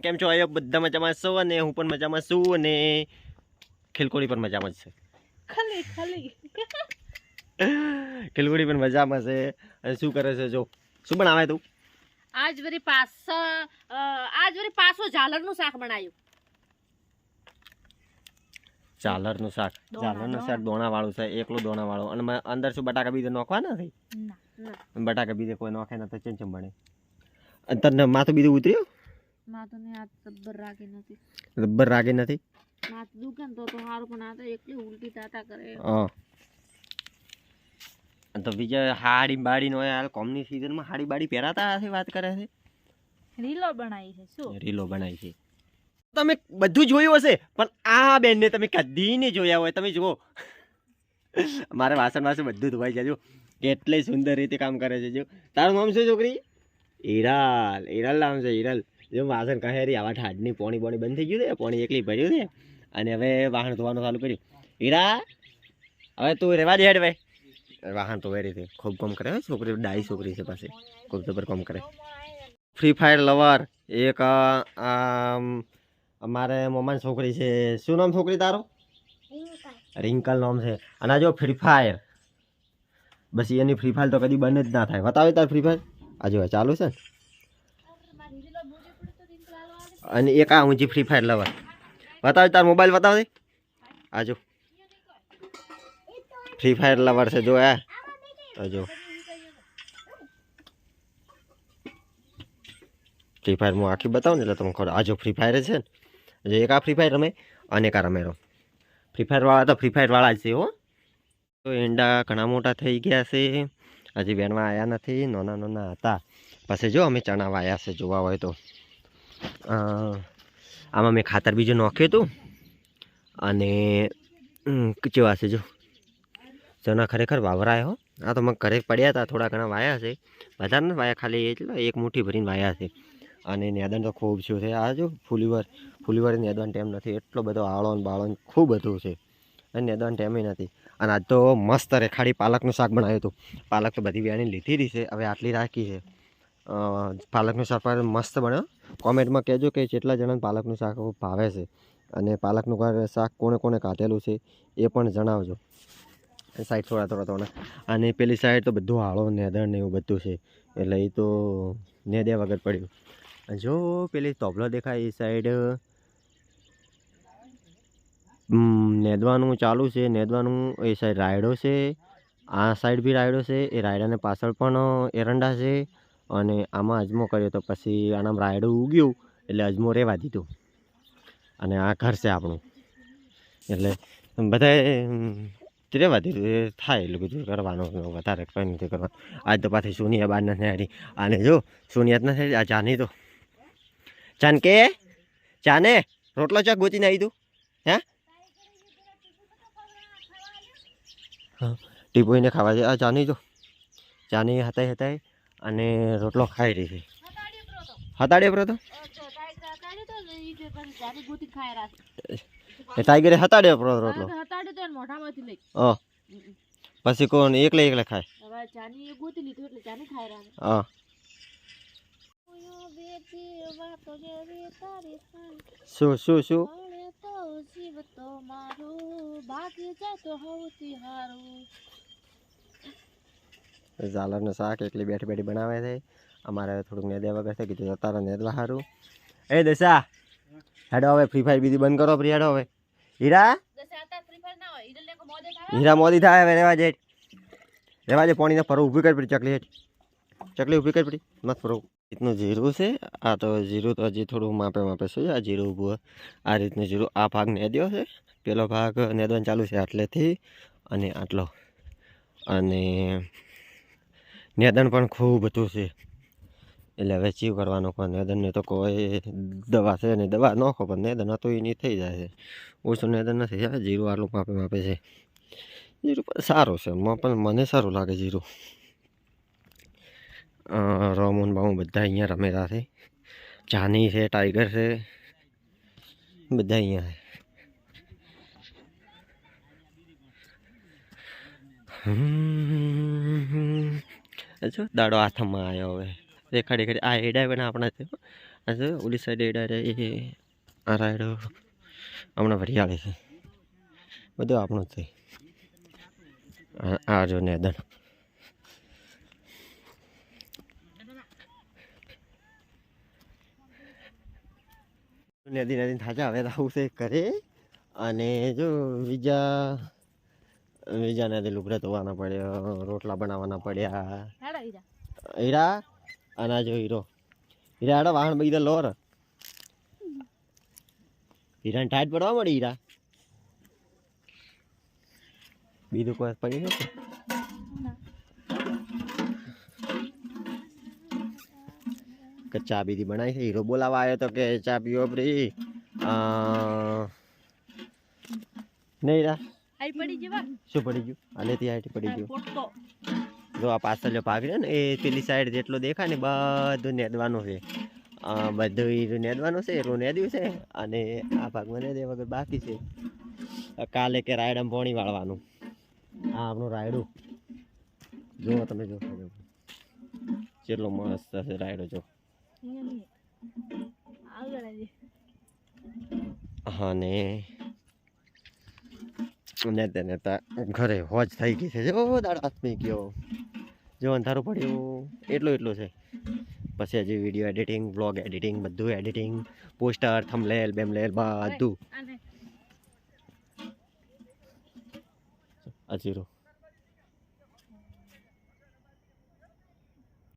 કેમ છો? આયો બધા મજામાં છો અને હું પણ મજામાં છું અને ખિલકોડી પણ મજામાં જ છે. ખાલી ખાલી. ખિલકોડી પણ મજામાં છે. અને શું કરે છે જો? શું બનાવે તું? આજ વરી પાસ આજ વરી પાસો ઝાલરનું શાક બનાવ્યું ઝાલરનું શાક. ઝાલરનું શાક દોણા વાળું છે એકલું દોણા વાળું અને અંદર શું બટાકા બીજે નોખવાના નથી ના બટાકા બીજે કોઈ નોખે ના તો ચમચમ બને? અને તને માથું બીજું ઉતર્યું? માથું ને હાથ રાખી નથી. રબ્બર રાગે નથી? માથું દુખે ને તો તો સારું પણ આ તો એકલી ઉલટી તાતા કરે. હા. તો બીજા હાડી બાડી નો હાલ કોમની સિઝનમાં હાડી બાડી પહેરાતા હશે વાત કરે છે? રીલો બનાવી છે શું? રીલો બનાવી છે. તમે બધું જોયું હશે પણ આ બેનને તમે કદી નહીં જોયા હોય તમે જુઓ. મારે વાસણ વાસણ બધું ધોવાઈ જાય જો કેટલી સુંદર રીતે કામ કરે છે જો તારું નામ શું છોકરી? હિરાલ. હિરાલ નામ છે હિરાલ. જો વાસણ કહે રી આવા ઠાડની પોણી પોણી બંધ થઈ ગયું છે પોણી એકલી ભર્યું છે. અને હવે વાહન ધોવાનું ચાલુ કર્યું. હીરા હવે તું રેવા દે હેડ ભાઈ. વાહન તો વેરી છે ખૂબ કમ કરે છોકરી ડાઈ છોકરી છે પાસે. ખૂબ જબર કામ કરે. ફ્રી ફાયર લવર એક આમ, અમારે મમ્માની છોકરી છે. શું નામ છોકરી તારો? રિંકલ. નામ છે. અને જો ફ્રી ફાયર બસ એની ફ્રી ફાયર તો કદી બંધ જ ના થાય. બતાવે તાર ફ્રી ફાયર આ જો ચાલુ છે ને? અને એક આ ઊંચી ફ્રી ફાયર લવર બતાવે તાર મોબાઈલ બતાવ દે. આ જો. ફ્રી ફાયર લવર છે જો આ. આ જો. ફ્રી ફાયર હું આખી બતાવું ને એટલે તમને ખબર. આ જો ફ્રી ફાયર છે ને. જો એક આ ફ્રી ફાયર રમે અને એક આ રમે રહો ફ્રી ફાયર વાળા તો ફ્રી ફાયર વાળા જ છે હો. તો એંડા ઘણા મોટા થઈ ગયા છે. હજી વેણવા આવ્યા નથી નાના નાના હતા. પછી જો અમે ચણા વાયા છે જોવા હોય તો. અ, આમાં મેં ખાતર બીજું નાખ્યું હતું. અને કેવા છે જો? ચણા ખરેખર વાવરાય. આ તો મને ઘરે પડ્યા હતા, થોડા ઘણા વાયા છે. વધારે નથી વાયા ખાલી, એટલે એક મુઠ્ઠી ભરીને વાયા છે. અને નેદન તો ખૂબ શું છે. આ જો, ફૂલીવર ફૂલીવર નેદવાનો ટેમ નથી. એટલો બધો આળો ને બાળો ખૂબ બધું છે. અને નેદવાનો ટાઈમે નથી. અને આજ તો મસ્ત રેખાડી પાલકનું શાક બનાવ્યું હતું. પાલક તો બધી વેણી લીધી રહી છે. હવે આટલી રાખી છે. પાલકનું શાક મસ્ત બન્યો કોમેન્ટમાં કહેજો કે જેટલા જણાને પાલકનું શાક ભાવે છે. અને પાલકનું શાક કોને કોણે કાઢેલું છે, એ પણ જણાવજો. સાઈડ થોડા થોડા થોડા. અને પેલી સાઈડ તો બધું હાળો નેદણ ને એવું બધું છે. એટલે એ તો નેદ્યા વગર પડ્યું. જો પેલી તોબલો દેખાય એ સાઈડ નેદવાનું ચાલુ છે, નેદવાનું એ સાઈડ રાયડો છે. આ સાઈડ બી રાયડો છે, એ રાયડાને પાછળ પણ એરંડા છે. અને આમાં અજમો કર્યો તો પછી આનામ રાયડું ઉગ્યું એટલે અજમો રહેવા દીધું. અને આ ઘર છે આપણું. એટલે બધાએ રહેવા દીધું. થાય એટલું બધું કરવાનું વધારે કંઈ નથી કરવાનું. આજ તો પાછી સોનિયા બાર નથી હારી. અને જો, સોનિયા જ નથી, આ ચાની તો. ચાન કે? ચાને રોટલો ચા ગોતીને આવી તું હે? ટીપોઈને ખાવા જાય આ ચાની જો. ચાની હતાય હતાય. અને રોટલો ખાઈ રહી છે. હતાડ્યો પર તો એ ટાઈગરે હતાડે પર રોટલો? મોઢામાંથી લઈ. હ. પછી કોણ એકલે એકલે ખાય? હવે ચાની એ ગોતી લીધું એટલે ચાની ખાઈ રહ્યા હા. શું શું શું? ઝાલરનું શાક એકલી બેઠી બેઠી બનાવે છે. અમારે થોડુંક નેદ્યા વગર છે કીધું તારા નેદવા સારું એ દશા હેડો હવે ફ્રી ફાયર બીજી બંધ કરો ફ્રી હેડો હવે. હીરા? હીરા મોદી થાય હવે રેવા જેઠ. રેવા જે પાણીને ફરવું ઊભી કરી પડી ચકલી હેઠ. ચકલી ઊભી કરી પડી મત ફરવું રીતનું જીરું છે આ તો જીરું તો હજી થોડું માપે માપે છે આ જીરું ઊભું. આ રીતનું જીરું આ ભાગ નેદ્યો છે. પેલો ભાગ નેદવાનું ચાલુ છે આટલેથી. અને આટલો. અને નેદન પણ ખૂબ હતું છે. એટલે હવે ચીવ કરવાનું પણ નેદનને તો કોઈ દવા છે નહીં. દવા નાખો પણ નેદન હતું એ નહીં થઈ જાય છે. ઓછું નેદન નથી આ જીરું આટલું માપે માપે છે. જીરું પણ સારું છે. પણ મને સારું લાગે જીરું. રોમન બામુન બધા અહીંયા રમેલા છે. જાની છે, ટાઈગર છે. બધા અહીંયા છે. હમ. જો. દાડો હાથમાં આવ્યો હવે. દેખાડી ખાડી આ એડા પણ આપણા છે. જો, ઓલી સાઈડ એડા રે આ રાયડો હમણાં વરિયાળી છે. બધું આપણું છે. આ- જો નેદન નદી નદી થાજા, હવે આવું છે કરે અને જો, બીજા બીજા નદી લુગડા ધોવાના પડ્યા, રોટલા બનાવવાના પડ્યા. હીરા આના જો હીરો. હીરા હેડો વાહન બીજા લોર. હીરાને ટાઈટ પડવા મળી હીરા. બીજું કોઈ પડી નથી કે ચા બીજી બનાવી છે? હીરો બોલાવા આવ્યો તો કે ચા પીવો પ્રી નહીં જવા શું પડી ગયું? હાલે ત્યાં પડી ગયું. જો આ પાછળ ભાગ રહ્યો ને એ પેલી સાઈડ જેટલો દેખાય ને બધું નેદવાનું છે. બધું ઈ નેદવાનું છે એટલું નેદ્યું છે અને આ ભાગમાં નેદે વગર બાકી છે. કાલે કે રાયડામાં પોણી વાળવાનું. આ આપણું રાયડું. જુઓ તમે જો કેટલો મસ્ત છે રાયડો જો હા ને. નેતા નેતા ઘરે હોજ થઈ ગઈ છે. જો દાડ હાથમાં ગયો જો અંધારું પડ્યું. એટલું એટલું છે. પછી હજી વીડિયો એડિટિંગ બ્લોગ એડિટિંગ બધું એડિટિંગ પોસ્ટર થમલેલ બેમલેલ બધું. આને. આ જીરો